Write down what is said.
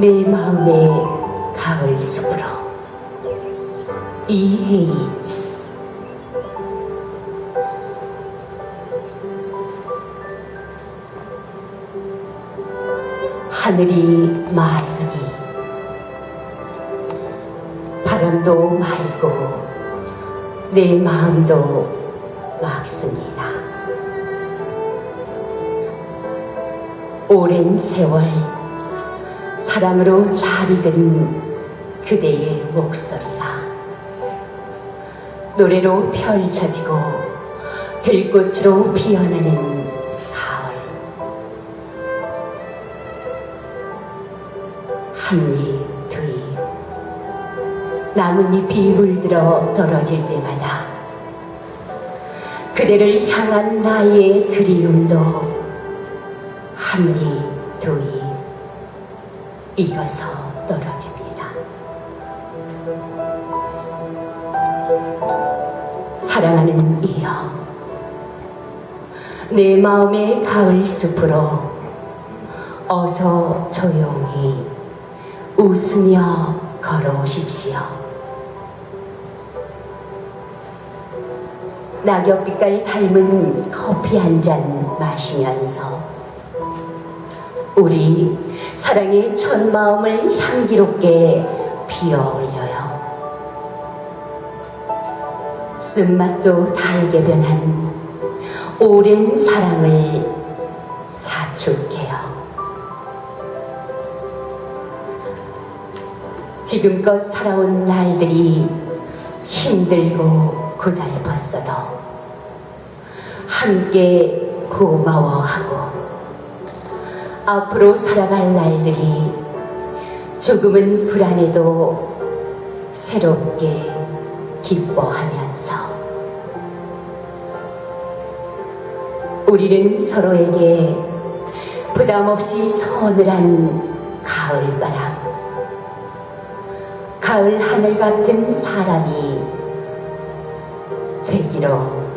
내 마음의 가을 숲으로 이혜인 하늘이 맑으니 바람도 맑고 내 마음도 맑습니다. 오랜 세월 사랑으로 잘 익은 그대의 목소리가 노래로 펼쳐지고 들꽃으로 피어나는 가을. 한입 두입 나뭇잎이 물들어 떨어질 때마다 그대를 향한 나의 그리움도 한입 두입 익어서 떨어집니다. 사랑하는 이여, 내 마음의 가을 숲으로 어서 조용히 웃으며 걸어오십시오. 낙엽빛깔 닮은 커피 한 잔 마시면서 우리 사랑의 첫 마음을 향기롭게 피어 올려요. 쓴맛도 달게 변한 오랜 사랑을 자축해요. 지금껏 살아온 날들이 힘들고 고달팠어도 함께 고마워하고 앞으로 살아갈 날들이 조금은 불안해도 새롭게 기뻐하면서 우리는 서로에게 부담 없이 서늘한 가을 바람, 가을 하늘 같은 사람이 되기로